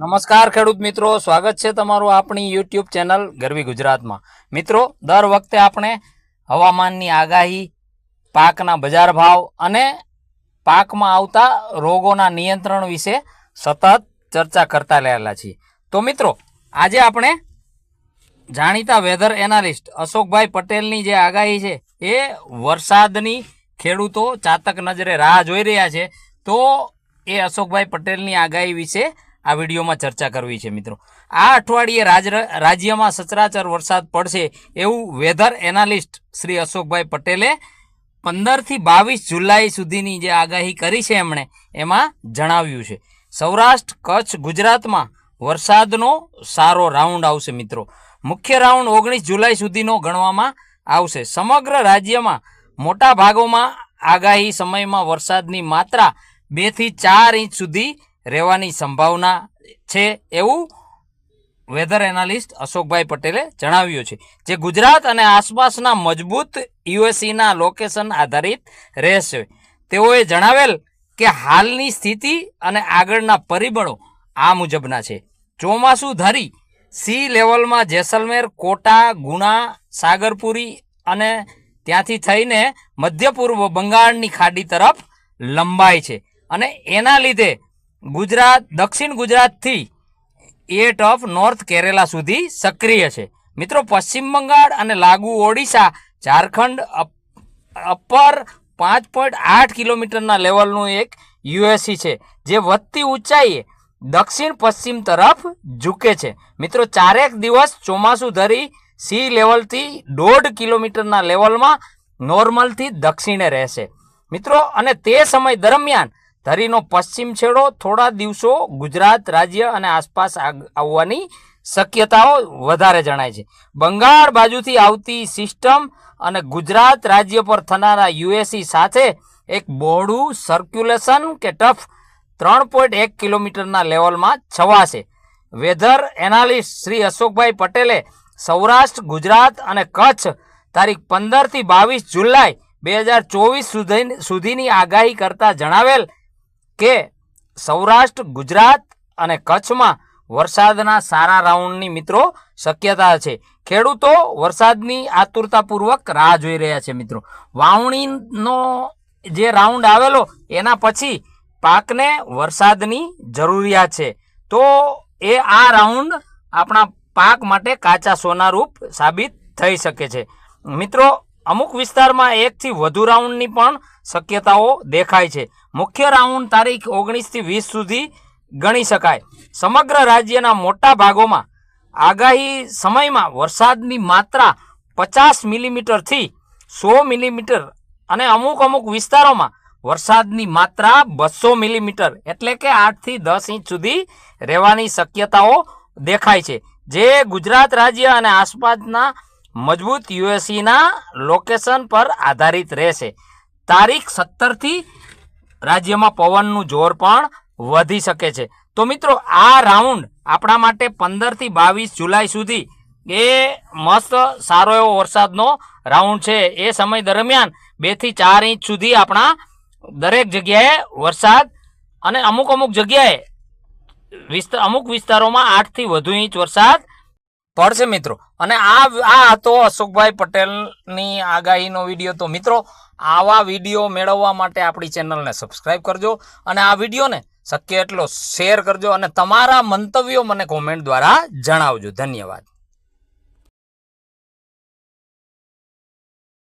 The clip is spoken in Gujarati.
નમસ્કાર ખેડૂત મિત્રો, સ્વાગત છે તમારું આપણી યુટ્યુબ ચેનલ ગરવી ગુજરાતમાં. મિત્રો, દર વખતે આપણે હવામાનની આગાહી, પાકના બજાર ભાવ અને પાકમાં આવતા રોગોના નિયંત્રણ વિશે સતત ચર્ચા કરતા રહેલા છીએ. તો મિત્રો, આજે આપણે જાણીતા વેધર એનાલિસ્ટ અશોકભાઈ પટેલની જે આગાહી છે, એ વરસાદની ખેડૂતો ચાતક નજરે રાહ જોઈ રહ્યા છે. તો એ અશોકભાઈ પટેલની આગાહી વિશે આ વિડીયોમાં ચર્ચા કરવી છે, મિત્રો. આ અઠવાડિયે રાજ રાજ્યમાં સચરાચર વરસાદ પડશે એવું વેધર એનાલિસ્ટ શ્રી અશોકભાઈ પટેલે પંદરથી બાવીસ જુલાઈ સુધીની જે આગાહી કરી છે એમણે, એમાં જણાવ્યું છે. સૌરાષ્ટ્ર, કચ્છ, ગુજરાતમાં વરસાદનો સારો રાઉન્ડ આવશે, મિત્રો. મુખ્ય રાઉન્ડ ઓગણીસ જુલાઈ સુધીનો ગણવામાં આવશે. સમગ્ર રાજ્યમાં મોટા ભાગોમાં આગાહી સમયમાં વરસાદની માત્રા બેથી ચાર ઇંચ સુધી રહેવાની સંભાવના છે એવું વેધર એનાલિસ્ટ અશોકભાઈ પટેલે જણાવ્યું છે. જે ગુજરાત અને આસપાસના મજબૂત યુએસસીના લોકેશન આધારિત રહેશે. તેઓએ જણાવેલ કે હાલની સ્થિતિ અને આગળના પરિબળો આ મુજબના છે. ચોમાસું ધરી સી લેવલમાં જેસલમેર, કોટા, ગુણા, સાગરપુરી અને ત્યાંથી થઈને મધ્ય પૂર્વ બંગાળની ખાડી તરફ લંબાય છે. અને એના લીધે ગુજરાત, દક્ષિણ ગુજરાતથી એટ ઓફ નોર્થ કેરેલા સુધી સક્રિય છે. મિત્રો, પશ્ચિમ બંગાળ અને લાગુ ઓડિશા, ઝારખંડ અપ- અપર પાંચ પોઈન્ટ આઠ કિલોમીટરના લેવલનું એક યુએસસી છે, જે વધતી ઊંચાઈએ દક્ષિણ પશ્ચિમ તરફ ઝૂકે છે. મિત્રો, ચારેક દિવસ ચોમાસું ધરી સી લેવલથી દોઢ કિલોમીટરના લેવલમાં નોર્મલથી દક્ષિણે રહેશે. મિત્રો, અને તે સમય દરમિયાન ધરીનો પશ્ચિમ છેડો થોડા દિવસો ગુજરાત રાજ્ય અને આસપાસ આવવાની શક્યતાઓ વધારે જણાય છે. બંગાળ બાજુથી આવતી સિસ્ટમ અને ગુજરાત રાજ્ય પર થનારા યુએસી સાથે એક બહોળું સર્ક્યુલેશન કે ટફ ત્રણ પોઈન્ટ એક કિલોમીટરના લેવલમાં છવાશે. વેધર એનાલિસ્ટ શ્રી અશોકભાઈ પટેલે સૌરાષ્ટ્ર, ગુજરાત અને કચ્છ તારીખ પંદરથી બાવીસ જુલાઈ બે હજાર ચોવીસ સુધી સુધીની આગાહી કરતા જણાવેલ કે સૌરાષ્ટ્ર, ગુજરાત અને કચ્છમાં વરસાદના સારા રાઉન્ડની મિત્રો શક્યતા છે. ખેડૂતો વરસાદની આતુરતાપૂર્વક રાહ જોઈ રહ્યા છે મિત્રો. વાવણીનો જે રાઉન્ડ આવેલો, એના પછી પાકને વરસાદની જરૂરિયાત છે. તો એ આ રાઉન્ડ આપણા પાક માટે કાચા સોનારૂપ સાબિત થઈ શકે છે. મિત્રો અમુક વિસ્તારમાં એકથી વધુ રાઉન્ડની પણ શક્યતાઓ દેખાય છે. મુખ્ય રાઉન્ડ તારીખ ઓગણીસથી વીસ સુધી ગણી શકાય. સમગ્ર રાજ્યના મોટા ભાગોમાં આગાહી સમયમાં વરસાદની માત્રા પચાસ મિલીમીટરથી સો મિલીમીટર અને અમુક અમુક વિસ્તારોમાં વરસાદની માત્રા બસો મિલીમીટર એટલે કે આઠથી દસ ઇંચ સુધી રહેવાની શક્યતાઓ દેખાય છે. જે ગુજરાત રાજ્ય અને આસપાસના મજબૂત યુએસસીના લોકેશન પર આધારિત રહેશે. તારીખ સત્તરથી રાજ્યમાં પવનનું જોર પણ વધી શકે છે. તો મિત્રો, આ રાઉન્ડ આપણા માટે પંદરથી બાવીસ જુલાઈ સુધી એ મસ્ત સારો એવો વરસાદનો રાઉન્ડ છે. એ સમય દરમિયાન બેથી ચાર ઇંચ સુધી આપણા દરેક જગ્યાએ વરસાદ અને અમુક અમુક જગ્યાએ વિસ્તાર અમુક વિસ્તારોમાં આઠથી વધુ ઇંચ વરસાદ પડશે મિત્રો. અને આ આ હતો અશોકભાઈ પટેલની આગાહીનો વીડિયો. તો મિત્રો, આવા વીડિયો મેળવવા માટે આપણી ચેનલને સબસ્ક્રાઈબ કરજો અને આ વિડીયોને શક્ય એટલો શેર કરજો અને તમારા મંતવ્યો મને કોમેન્ટ દ્વારા જણાવજો. ધન્યવાદ.